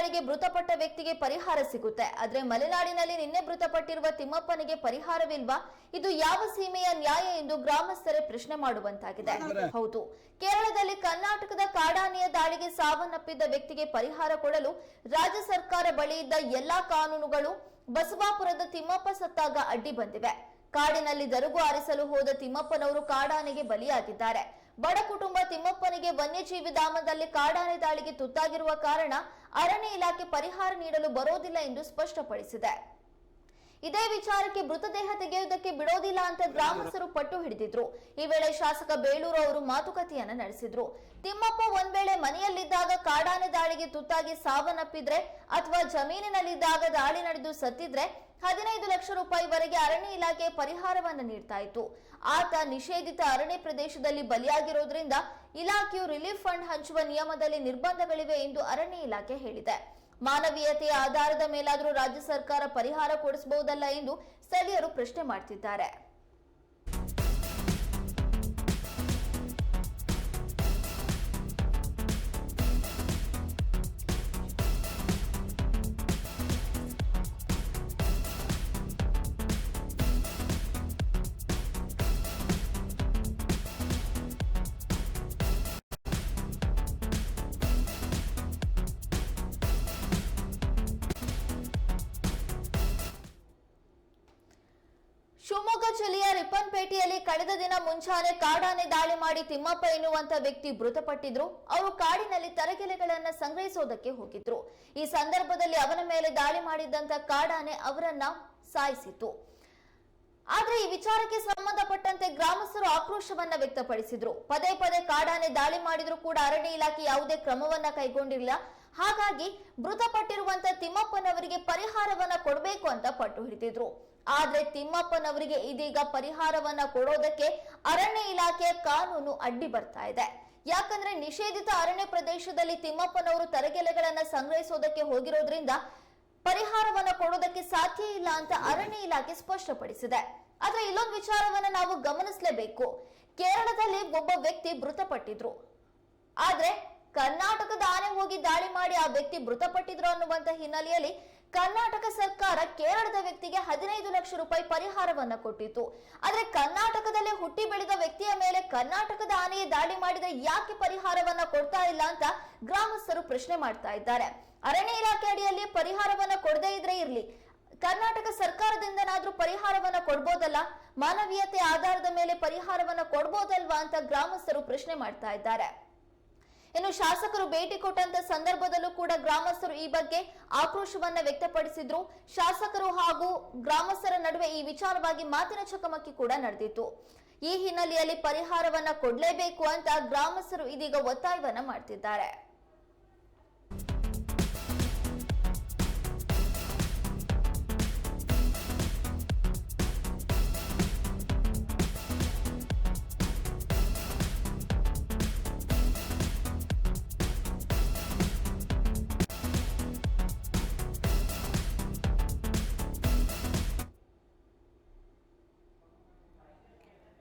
ದಾಳಿಗೆ ಮೃತಪಟ್ಟ ವ್ಯಕ್ತಿಗೆ ಪರಿಹಾರ ಸಿಗುತ್ತೆ. ಆದ್ರೆ ಮಲೆನಾಡಿನಲ್ಲಿ ನಿನ್ನೆ ಮೃತಪಟ್ಟಿರುವ ತಿಮ್ಮಪ್ಪನಿಗೆ ಪರಿಹಾರವಿಲ್ವಾ? ಇದು ಯಾವ ಸೀಮೆಯ ನ್ಯಾಯ ಎಂದು ಗ್ರಾಮಸ್ಥರೇ ಪ್ರಶ್ನೆ ಮಾಡುವಂತಾಗಿದೆ. ಹೌದು. ಕೇರಳದಲ್ಲಿ ಕರ್ನಾಟಕದ ಕಾಡಾನೆಯ ದಾಳಿಗೆ ಸಾವನ್ನಪ್ಪಿದ್ದ ವ್ಯಕ್ತಿಗೆ ಪರಿಹಾರ ಕೊಡಲು ರಾಜ್ಯ ಸರ್ಕಾರ ಬಳಿ ಇದ್ದ ಎಲ್ಲಾ ಕಾನೂನುಗಳು ಬಸವಾಪುರದ ತಿಮ್ಮಪ್ಪ ಸತ್ತಾಗ ಅಡ್ಡಿ ಬಂದಿವೆ. ಕಾಡಿನಲ್ಲಿ ದರುಗು ಆರಿಸಲು ಹೋದ ತಿಮ್ಮಪ್ಪನವರು ಕಾಡಾನೆಗೆ ಬಲಿಯಾಗಿದ್ದಾರೆ. ಬಡ ಕುಟುಂಬ ತಿಮ್ಮಪ್ಪನಿಗೆ ವನ್ಯಜೀವಿ ಧಾಮದಲ್ಲಿ ಕಾಡಾನೆ ದಾಳಿಗೆ ತುತ್ತಾಗಿರುವ ಕಾರಣ ಅರಣ್ಯ ಇಲಾಖೆ ಪರಿಹಾರ ನೀಡಲು ಬರೋದಿಲ್ಲ ಎಂದು ಸ್ಪಷ್ಟಪಡಿಸಿದೆ. ಇದೇ ವಿಚಾರಕ್ಕೆ ಮೃತದೇಹ ತೆಗೆಯುವುದಕ್ಕೆ ಬಿಡೋದಿಲ್ಲ ಅಂತ ಗ್ರಾಮಸ್ಥರು ಪಟ್ಟು ಹಿಡಿದಿದ್ರು. ಈ ವೇಳೆ ಶಾಸಕ ಬೇಳೂರು ಅವರು ಮಾತುಕತೆಯನ್ನ ನಡೆಸಿದ್ರು. ತಿಮ್ಮಪ್ಪ ಒಂದ್ ವೇಳೆ ಮನೆಯಲ್ಲಿದ್ದಾಗ ಕಾಡಾನೆ ದಾಳಿಗೆ ತುತ್ತಾಗಿ ಸಾವನ್ನಪ್ಪಿದ್ರೆ ಅಥವಾ ಜಮೀನಿನಲ್ಲಿದ್ದಾಗ ದಾಳಿ ನಡೆದು ಸತ್ತಿದ್ರೆ ಹದಿನೈದು ಲಕ್ಷ ರೂಪಾಯಿವರೆಗೆ ಅರಣ್ಯ ಇಲಾಖೆ ಪರಿಹಾರವನ್ನು ನೀಡ್ತಾ ಇತ್ತು. ಆತ ನಿಷೇಧಿತ ಅರಣ್ಯ ಪ್ರದೇಶದಲ್ಲಿ ಬಲಿಯಾಗಿರೋದ್ರಿಂದ ಇಲಾಖೆಯು ರಿಲೀಫ್ ಫಂಡ್ ಹಂಚುವ ನಿಯಮದಲ್ಲಿ ನಿರ್ಬಂಧಗಳಿವೆ ಎಂದು ಅರಣ್ಯ ಇಲಾಖೆ ಹೇಳಿದೆ. ಮಾನವೀಯತೆಯ ಆಧಾರದ ಮೇಲಾದರೂ ರಾಜ್ಯ ಸರ್ಕಾರ ಪರಿಹಾರ ಕೊಡಿಸಬಹುದಲ್ಲ ಎಂದು ಸ್ಥಳೀಯರು ಪ್ರಶ್ನೆ ಮಾಡ್ತಿದ್ದಾರೆ. ಶಿವಮೊಗ್ಗ ಜಿಲ್ಲೆಯ ರಿಪ್ಪನ್ಪೇಟೆಯಲ್ಲಿ ಕಳೆದ ದಿನ ಮುಂಚಾನೆ ಕಾಡಾನೆ ದಾಳಿ ಮಾಡಿ ತಿಮ್ಮಪ್ಪ ಎನ್ನುವಂತ ವ್ಯಕ್ತಿ ಮೃತಪಟ್ಟಿದ್ರು. ಅವರು ಕಾಡಿನಲ್ಲಿ ತರಗೆಲೆಗಳನ್ನ ಸಂಗ್ರಹಿಸೋದಕ್ಕೆ ಹೋಗಿದ್ರು. ಈ ಸಂದರ್ಭದಲ್ಲಿ ಅವನ ಮೇಲೆ ದಾಳಿ ಮಾಡಿದ್ದಂತ ಕಾಡಾನೆ ಅವರನ್ನ ಸಾಯಿಸಿತು ಆದ್ರೆ ಈ ವಿಚಾರಕ್ಕೆ ಸಂಬಂಧಪಟ್ಟಂತೆ ಗ್ರಾಮಸ್ಥರು ಆಕ್ರೋಶವನ್ನ ವ್ಯಕ್ತಪಡಿಸಿದ್ರು. ಪದೇ ಪದೇ ಕಾಡಾನೆ ದಾಳಿ ಮಾಡಿದ್ರು ಕೂಡ ಅರಣ್ಯ ಇಲಾಖೆ ಯಾವುದೇ ಕ್ರಮವನ್ನ ಕೈಗೊಂಡಿಲ್ಲ ಹಾಗಾಗಿ ಮೃತಪಟ್ಟಿರುವಂತ ತಿಮ್ಮಪ್ಪನವರಿಗೆ ಪರಿಹಾರವನ್ನ ಕೊಡಬೇಕು ಅಂತ ಪಟ್ಟು ಹಿಡಿದಿದ್ರು. ಆದ್ರೆ ತಿಮ್ಮಪ್ಪನವರಿಗೆ ಇದೀಗ ಪರಿಹಾರವನ್ನ ಕೊಡೋದಕ್ಕೆ ಅರಣ್ಯ ಇಲಾಖೆ ಕಾನೂನು ಅಡ್ಡಿ ಬರ್ತಾ ಇದೆ. ಯಾಕಂದ್ರೆ ನಿಷೇಧಿತ ಅರಣ್ಯ ಪ್ರದೇಶದಲ್ಲಿ ತಿಮ್ಮಪ್ಪನವರು ತರಗೆಲೆಗಳನ್ನ ಸಂಗ್ರಹಿಸೋದಕ್ಕೆ ಹೋಗಿರೋದ್ರಿಂದ ಪರಿಹಾರವನ್ನ ಕೊಡೋದಕ್ಕೆ ಸಾಧ್ಯ ಇಲ್ಲ ಅಂತ ಅರಣ್ಯ ಇಲಾಖೆ ಸ್ಪಷ್ಟಪಡಿಸಿದೆ. ಆದ್ರೆ ಇಲ್ಲೊಂದು ವಿಚಾರವನ್ನ ನಾವು ಗಮನಿಸಲೇಬೇಕು. ಕೇರಳದಲ್ಲಿ ಒಬ್ಬ ವ್ಯಕ್ತಿ ಮೃತಪಟ್ಟಿದ್ರು. ಆದ್ರೆ ಕರ್ನಾಟಕದ ಆನೆ ಹೋಗಿ ದಾಳಿ ಮಾಡಿ ಆ ವ್ಯಕ್ತಿ ಮೃತಪಟ್ಟಿದ್ರು ಅನ್ನುವಂತ ಹಿನ್ನೆಲೆಯಲ್ಲಿ ಕರ್ನಾಟಕ ಸರ್ಕಾರ ಕೇರಳದ ವ್ಯಕ್ತಿಗೆ ಹದಿನೈದು ಲಕ್ಷ ರೂಪಾಯಿ ಪರಿಹಾರವನ್ನ ಕೊಟ್ಟಿತ್ತು. ಆದ್ರೆ ಕರ್ನಾಟಕದಲ್ಲಿ ಹುಟ್ಟಿ ಬೆಳೆದ ವ್ಯಕ್ತಿಯ ಮೇಲೆ ಕರ್ನಾಟಕದ ಆನೆಯೇ ದಾಳಿ ಮಾಡಿದರೆ ಯಾಕೆ ಪರಿಹಾರವನ್ನ ಕೊಡ್ತಾ ಇಲ್ಲ ಅಂತ ಗ್ರಾಮಸ್ಥರು ಪ್ರಶ್ನೆ ಮಾಡ್ತಾ ಇದ್ದಾರೆ. ಅರಣ್ಯ ಇಲಾಖೆ ಅಡಿಯಲ್ಲಿ ಪರಿಹಾರವನ್ನ ಕೊಡದೇ ಇದ್ರೆ ಇರ್ಲಿ. ಕರ್ನಾಟಕ ಸರ್ಕಾರದಿಂದನಾದ್ರೂ ಪರಿಹಾರವನ್ನ ಕೊಡ್ಬೋದಲ್ಲ? ಮಾನವೀಯತೆ ಆಧಾರದ ಮೇಲೆ ಪರಿಹಾರವನ್ನ ಕೊಡ್ಬೋದಲ್ವಾ ಅಂತ ಗ್ರಾಮಸ್ಥರು ಪ್ರಶ್ನೆ ಮಾಡ್ತಾ ಇದ್ದಾರೆ. ಇನ್ನು ಶಾಸಕರು ಭೇಟಿ ಕೊಟ್ಟಂತ ಸಂದರ್ಭದಲ್ಲೂ ಕೂಡ ಗ್ರಾಮಸ್ಥರು ಈ ಬಗ್ಗೆ ಆಕ್ರೋಶವನ್ನ ವ್ಯಕ್ತಪಡಿಸಿದ್ರು. ಶಾಸಕರು ಹಾಗೂ ಗ್ರಾಮಸ್ಥರ ನಡುವೆ ಈ ವಿಚಾರವಾಗಿ ಮಾತಿನ ಚಕಮಕಿ ಕೂಡ ನಡೆದಿತ್ತು. ಈ ಹಿನ್ನೆಲೆಯಲ್ಲಿ ಪರಿಹಾರವನ್ನ ಕೊಡಲೇಬೇಕು ಅಂತ ಗ್ರಾಮಸ್ಥರು ಇದೀಗ ಒತ್ತಾಯವನ್ನ ಮಾಡ್ತಿದ್ದಾರೆ.